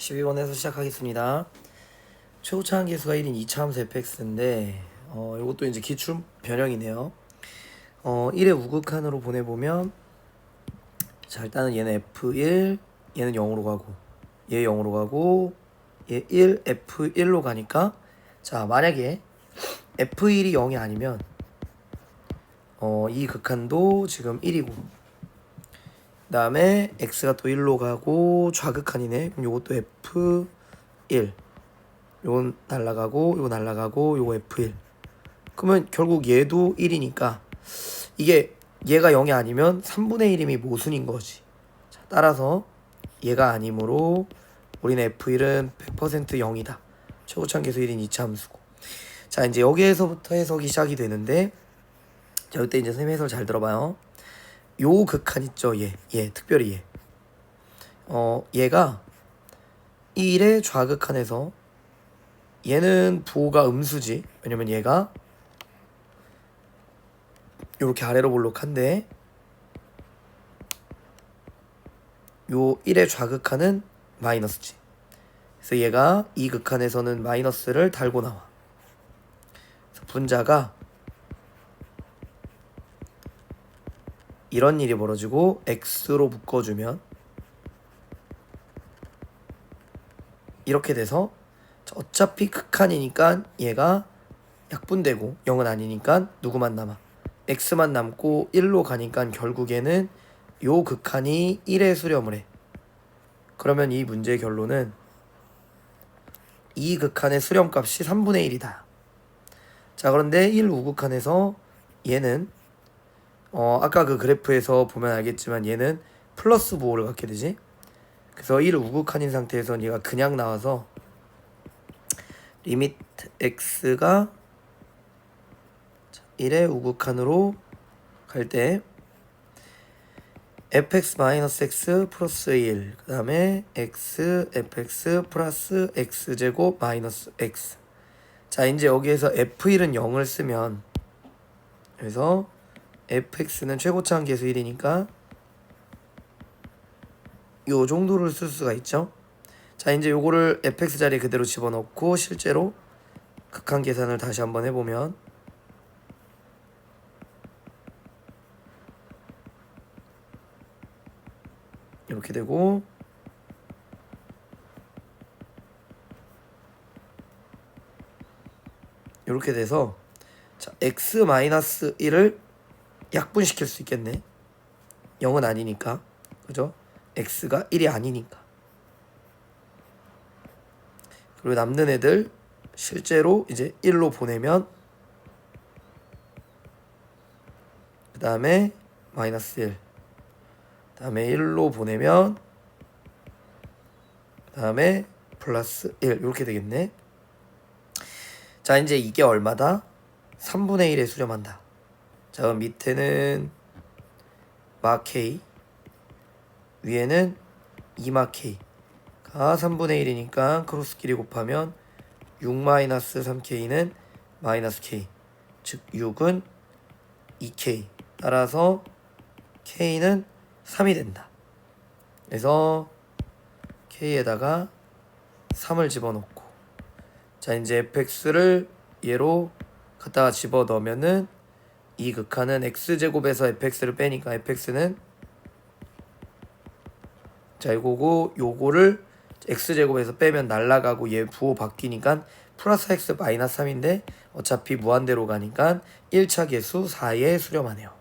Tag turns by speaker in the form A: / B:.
A: 12번에서 시작하겠습니다. 최고차항 계수가 1인 2차 함수 fx인데 어, 이것도 이제 기출 변형이네요. 어, 1의 우극한으로 보내보면 자 일단은 얘는 f1 얘는 0으로 가고 얘 0으로 가고 얘 1 f1로 가니까 자 만약에 f1이 0이 아니면 어, 이 극한도 지금 1이고 그 다음에 x가 또 1로 가고 좌극한이네 요것도 f1 요건 날라가고 요거 날라가고 요거 f1 그러면 결국 얘도 1이니까 이게 얘가 0이 아니면 3분의 1임이 모순인 거지. 자, 따라서 얘가 아니므로 우리는 f1은 100% 0이다. 최고차항 계수 1인 2차 함수고. 자 이제 여기에서부터 해석이 시작이 되는데 자 이때 이제 선생님 해설 잘 들어봐요 요 극한 있죠. 얘, 얘 특별히 얘. 어 얘가 1의 좌극한에서 얘는 부호가 음수지. 왜냐면 얘가 요렇게 아래로 볼록한데 요 1의 좌극한은 마이너스지. 그래서 얘가 이 극한에서는 마이너스를 달고 나와. 그래서 분자가 이런 일이 벌어지고 x로 묶어주면 이렇게 돼서 어차피 극한이니까 얘가 약분되고 0은 아니니까 누구만 남아. X만 남고 1로 가니까 결국에는 요 극한이 1의 수렴을 해. 그러면 이 문제의 결론은 이 극한의 수렴값이 3분의 1이다. 자 그런데 1 우극한에서 얘는 어 아까 그 그래프에서 보면 알겠지만 얘는 플러스 부호를 갖게 되지? 그래서 1 우극한인 상태에서 얘가 그냥 나와서 리미트 x가 1의 우극한으로 갈 때 fx 마이너스 x 플러스 1 그 다음에 x fx 플러스 x제곱 마이너스 x. 자 이제 여기에서 f1은 0을 쓰면 그래서 fx는 최고차항 계수 1이니까 요 정도를 쓸 수가 있죠. 자 이제 요거를 fx 자리에 그대로 집어넣고 실제로 극한 계산을 다시 한번 해보면 이렇게 되고 이렇게 돼서 자 x 마이너스 1을 약분시킬 수 있겠네. 0은 아니니까. 그죠? X가 1이 아니니까. 그리고 남는 애들 실제로 이제 1로 보내면 그 다음에 마이너스 1 다음에 1로 보내면 그 다음에 플러스 1 이렇게 되겠네. 자 이제 이게 얼마다? 3분의 1에 수렴한다 자 밑에는 마 K 위에는 2마 K가 3분의 1이니까 크로스 길이 곱하면 6 마이너스 3K는 마이너스 K. 즉 6은 2K 따라서 K는 3이 된다. 그래서 K에다가 3을 집어넣고. 자 이제 fx를 얘로 갖다가 집어넣으면은 이 극한은 x제곱에서 fx를 빼니까 fx는 자 이거고 요거를 x제곱에서 빼면 날라가고 얘 부호 바뀌니까 플러스 x 마이너스 3인데 어차피 무한대로 가니까 1차 계수 4에 수렴하네요.